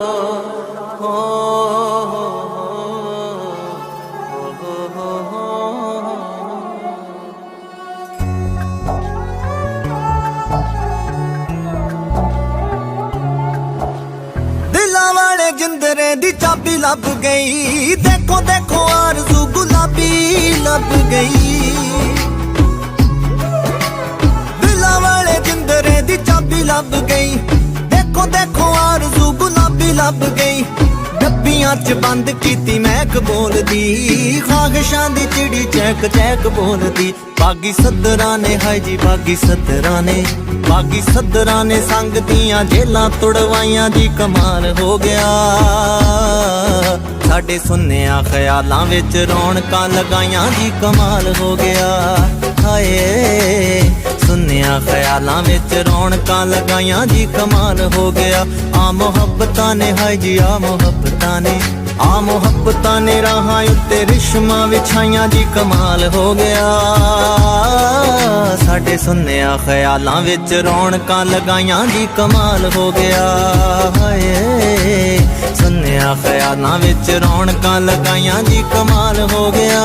ਦਿਲਾਂ ਵਾਲੇ ਜਿੰਦਰੇ ਦੀ ਚਾਬੀ ਲੱਭ ਗਈ। ਦੇਖੋ ਦੇਖੋ, ਆਰਜ਼ੂ ਗੁਲਾਬੀ ਲੱਭ ਗਈ। ਦਿਲਾਂ ਵਾਲੇ ਜਿੰਦਰੇ ਦੀ ਚਾਬੀ ਲੱਭ ਗਈ। ਲੱਭ ਗਈ। ਡੱਬੀਆਂ 'ਚ ਬੰਦ ਕੀਤੀ ਮਹਿਕ ਬੋਲਦੀ। ਖਾਗਸ਼ਾਂ ਦੀ ਚਿੜੀ ਚੈਕ ਚੈਕ ਬੋਲਦੀ। ਬਾਗੀ ਸੱਦਰਾਂ ਨੇ, ਹਾਏ ਜੀ ਬਾਗੀ ਸੱਦਰਾਂ ਨੇ। ਬਾਗੀ ਸੱਦਰਾਂ ਨੇ ਸੰਗ ਦੀਆਂ ਜੇਲਾਂ ਤੁੜਵਾਈਆਂ ਜੀ, ਕਮਾਲ ਹੋ ਗਿਆ। ਸਾਡੇ ਸੁੰਨਿਆ ਖਿਆਲਾਂ ਵਿੱਚ ਰੌਣਕਾਂ ਲਗਾਈਆਂ ਦੀ ਕਮਾਲ ਹੋ ਗਿਆ। ਹਾਏ ਖਿਆਲਾਂ ਵਿੱਚ ਰੌਣਕਾਂ ਲਗਾਈਆਂ ਜੀ, ਕਮਾਲ ਹੋ ਗਿਆ। ਆ ਮੁਹੱਬਤਾਂ ਨੇ, ਹਾਏ ਜੀ, ਆ ਮੁਹੱਬਤਾਂ ਨੇ। ਆ ਮੁਹੱਬਤਾਂ ਨੇ ਰਾਹਾਂ ਉੱਤੇ ਰਿਸ਼ਮਾਂ ਵਿਛਾਈਆਂ ਜੀ, ਕਮਾਲ ਹੋ ਗਿਆ। ਸਾਡੇ ਸੁੰਨਿਆ ਖਿਆਲਾਂ ਵਿੱਚ ਰੌਣਕਾਂ ਲਗਾਈਆਂ ਜੀ, ਕਮਾਲ ਹੋ ਗਿਆ। ਹਾਏ ਸੁੰਨਿਆ ਖਿਆਲਾਂ ਵਿੱਚ ਰੌਣਕਾਂ ਲਗਾਈਆਂ ਜੀ, ਕਮਾਲ ਹੋ ਗਿਆ।